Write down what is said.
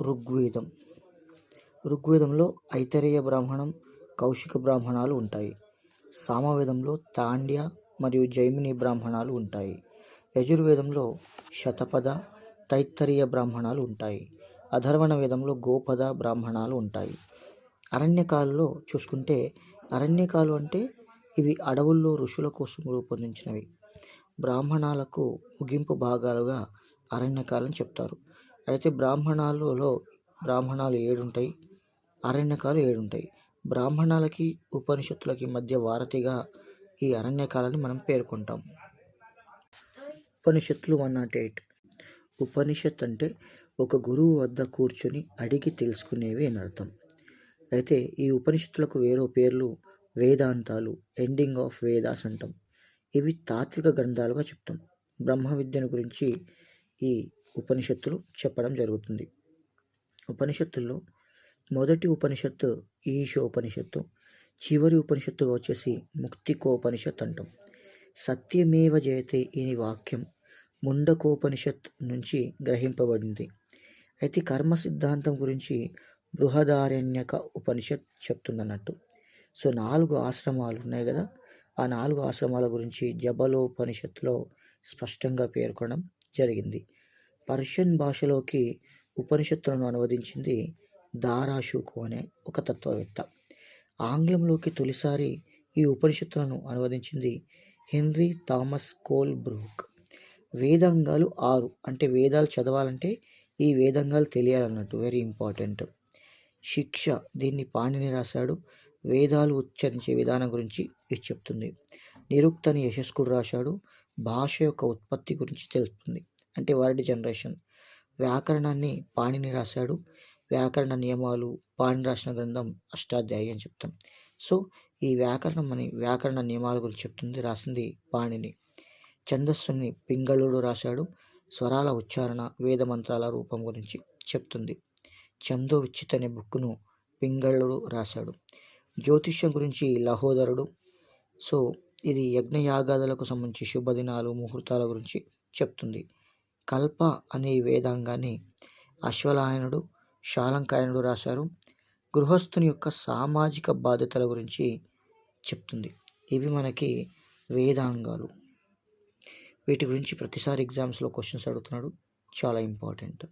ఋగ్వేదం. ఋగ్వేదంలో ఐతరేయ బ్రాహ్మణం కౌశిక బ్రాహ్మణాలు ఉంటాయి. సామవేదంలో తాండ్య మరియు జైమిని బ్రాహ్మణాలు ఉంటాయి. యజుర్వేదంలో శతపద తైత్తరీయ బ్రాహ్మణాలు ఉంటాయి. అధర్వణ వేదంలో గోపద బ్రాహ్మణాలు ఉంటాయి. అరణ్యకాలలో చూసుకుంటే అరణ్యకాలు అంటే ఇవి అడవుల్లో ఋషుల కోసం రూపొందించినవి. బ్రాహ్మణాలకు ముగింపు భాగాలుగా అరణ్యకాలను చెప్తారు. అయితే బ్రాహ్మణాలలో బ్రాహ్మణాలు ఏడుంటాయి అరణ్యకాలు ఏడుంటాయి. బ్రాహ్మణాలకి ఉపనిషత్తులకి మధ్య వారధిగా ఈ అరణ్యకాలని మనం పేర్కొంటాం. ఉపనిషత్తులు వన్ నాట్ ఎయిట్. ఉపనిషత్ అంటే ఒక గురువు వద్ద కూర్చొని అడిగి తెలుసుకునేవి అని అర్థం. అయితే ఈ ఉపనిషత్తులకు వేరే పేర్లు వేదాంతాలు ఎండింగ్ ఆఫ్ వేదాస్ అంటాం. ఇవి తాత్విక గ్రంథాలుగా చెప్తాం. బ్రహ్మ విద్యను గురించి ఈ ఉపనిషత్తులు చెప్పడం జరుగుతుంది. ఉపనిషత్తుల్లో మొదటి ఉపనిషత్తు ఈశోపనిషత్తు చివరి ఉపనిషత్తుగా వచ్చేసి ముక్తికోపనిషత్ అంటాం సత్యమేవ జయతే ఈ వాక్యం ముండకోపనిషత్ నుంచి గ్రహింపబడింది. అయితే కర్మ సిద్ధాంతం గురించి బృహదారణ్యక ఉపనిషత్ చెప్తుందన్నట్టు. సో నాలుగు ఆశ్రమాలు ఉన్నాయి కదా? ఆ నాలుగు ఆశ్రమాల గురించి జబలోపనిషత్తులో స్పష్టంగా పేర్కొనడం జరిగింది. పర్షియన్ భాషలోకి ఉపనిషత్తులను అనువదించింది దారాషుకు అనే ఒక తత్వవేత్త. ఆంగ్లంలోకి తొలిసారి ఈ ఉపనిషత్తులను అనువదించింది హెన్రీ థామస్ కోల్ బ్రూక్ వేదాంగాలు ఆరు. అంటే వేదాలు చదవాలంటే ఈ వేదాంగాలు తెలియాలన్నట్టు. వెరీ ఇంపార్టెంట్ శిక్ష. దీన్ని పాణిని రాశాడు. వేదాలు ఉచ్చరించే విధానం గురించి ఇది చెప్తుంది. నిరుక్తని యశస్కుడు రాశాడు. భాష యొక్క ఉత్పత్తి గురించి తెలుస్తుంది. అంటే వర్డ్ జనరేషన్. వ్యాకరణాన్ని పాణిని రాశాడు. వ్యాకరణ నియమాలు పాణి రాసిన గ్రంథం అష్టాధ్యాయి అని చెప్తాం. సో ఈ వ్యాకరణం అని వ్యాకరణ నియమాల గురించి చెప్తుంది రాసింది పాణిని. ఛందస్సుని పింగళుడు రాశాడు. స్వరాల ఉచ్చారణ వేద మంత్రాల రూపం గురించి చెప్తుంది. చందో విచ్చిత్ అనే బుక్ను పింగళుడు రాశాడు. జ్యోతిష్యం గురించి లహోదరుడు. సో ఇది యజ్ఞయాగాదులకు సంబంధించి శుభదినాలు ముహూర్తాల గురించి చెప్తుంది. కల్ప అనే వేదాంగాన్ని అశ్వలాయనుడు శాలంకాయనుడు రాశారు. గృహస్థుని యొక్క సామాజిక బాధ్యతల గురించి చెప్తుంది. ఇవి మనకి వేదాంగాలు. వీటి గురించి ప్రతిసారి ఎగ్జామ్స్లో క్వశ్చన్స్ అడుగుతున్నాడు. చాలా ఇంపార్టెంట్.